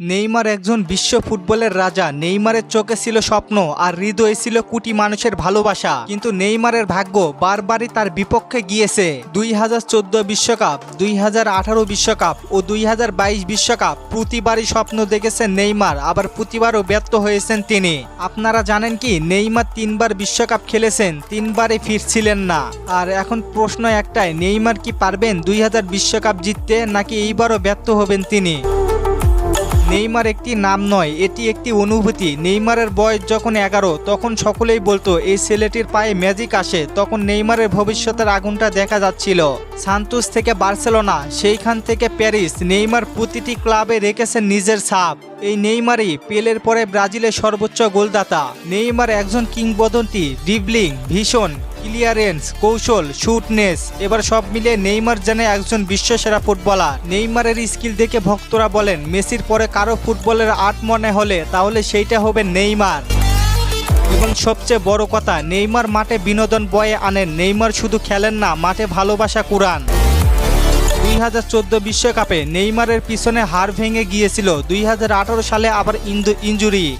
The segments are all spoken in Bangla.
নেইমার একজন বিশ্ব ফুটবলের রাজা। নেইমারের চোখে ছিল স্বপ্ন আর হৃদয়ে ছিল কোটি মানুষের ভালোবাসা। কিন্তু নেইমারের ভাগ্য বারবারই তার বিপক্ষে গিয়েছে। দুই বিশ্বকাপ দুই বিশ্বকাপ ও দুই বিশ্বকাপ প্রতিবারই স্বপ্ন দেখেছেন নেইমার। আবার প্রতিবারও ব্যর্থ হয়েছেন তিনি। আপনারা জানেন কি, নেইমার তিনবার বিশ্বকাপ খেলেছেন, তিনবারই ফিরছিলেন না। আর এখন প্রশ্ন একটাই, নেইমার কি পারবেন দুই বিশ্বকাপ জিততে নাকি এইবারও ব্যর্থ হবেন তিনি? নেইমার একটি নাম নয়, এটি একটি অনুভূতি। নেইমারের বয়স যখন এগারো, তখন সকলেই বলতো, এই ছেলেটির পায়ে ম্যাজিক আসে। তখন নেইমারের ভবিষ্যতের আগুনটা দেখা যাচ্ছিল। সান্তোস থেকে বার্সেলোনা, সেইখান থেকে প্যারিস। নেইমার প্রতিটি ক্লাবে রেখেছেন নিজের ছাপ। এই নেইমারই পেলের পরে ব্রাজিলের সর্বোচ্চ গোলদাতা। নেইমার একজন কিংবদন্তি ডিবলিং ভীষণ। ক্লিয়ারেন্স, কৌশল শুটনেস এবার সব মিলিয়ে নেইমার যেন একজন বিশ্বসেরা ফুটবলার। নেইমারের স্কিল দেখে ভক্তরা বলেন, মেসির পরে কারও ফুটবলের আট মনে হলে তাহলে সেইটা হবে নেইমার। এবং সবচেয়ে বড় কথা, নেইমার মাঠে বিনোদন বয়ে আনেন। নেইমার শুধু খেলেন না, মাঠে ভালোবাসা কুরান দুই হাজার চোদ্দ বিশ্বকাপে নেইমারের পিছনে হার ভেঙে গিয়েছিল। দুই হাজার আঠারো সালে আবার ইন্দু- ইঞ্জুরি।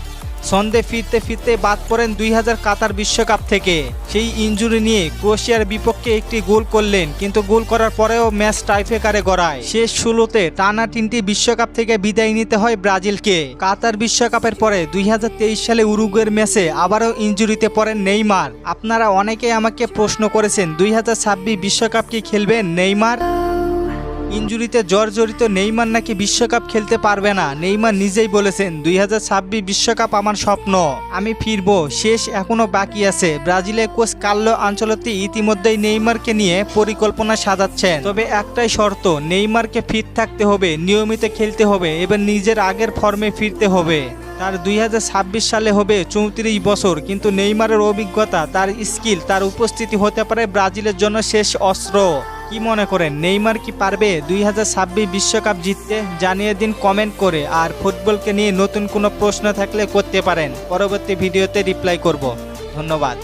সন্ধে ফিরতে ফিরতে বাদ পড়েন দুই হাজার কাতার বিশ্বকাপ থেকে। সেই ইঞ্জুরি নিয়ে ক্রোয়েশিয়ার বিপক্ষে একটি গোল করলেন, কিন্তু গোল করার পরেও ম্যাচ টাইফেকারে গড়ায়। শেষ ষোলোতে টানা তিনটি বিশ্বকাপ থেকে বিদায় নিতে হয় ব্রাজিলকে। কাতার বিশ্বকাপের পরে দুই হাজার তেইশ সালে উরুগুয়ের ম্যাচে আবারও ইঞ্জুরিতে পড়েন নেইমার। আপনারা অনেকেই আমাকে প্রশ্ন করেছেন, দুই হাজার বিশ্বকাপ কি খেলবেন নেইমার? ইঞ্জুরিতে জর্জরিত নেইমার নাকি বিশ্বকাপ খেলতে পারবে না, নেইমার নিজেই বলেছেন, দুই বিশ্বকাপ আমার স্বপ্ন। আমি ফিরবো, শেষ এখনও বাকি আছে। ব্রাজিলের কোচ কার্লো আঞ্চলতি ইতিমধ্যেই নেইমারকে নিয়ে পরিকল্পনা সাজাচ্ছেন। তবে একটাই শর্ত, নেইমারকে ফিট থাকতে হবে, নিয়মিত খেলতে হবে, এবার নিজের আগের ফর্মে ফিরতে হবে। তার দুই হাজার ছাব্বিশ সালে হবে চৌত্রিশ বছর, কিন্তু নেইমারের অভিজ্ঞতা, তার স্কিল, তার উপস্থিতি হতে পারে ব্রাজিলের জন্য শেষ অস্ত্র। কি মনে করেন? নেইমার কি পারবে দুই হাজার বিশ্বকাপ জিততে? জানিয়ে দিন কমেন্ট করে। আর ফুটবলকে নিয়ে নতুন কোনো প্রশ্ন থাকলে করতে পারেন। পরবর্তী ভিডিওতে রিপ্লাই করব। ধন্যবাদ।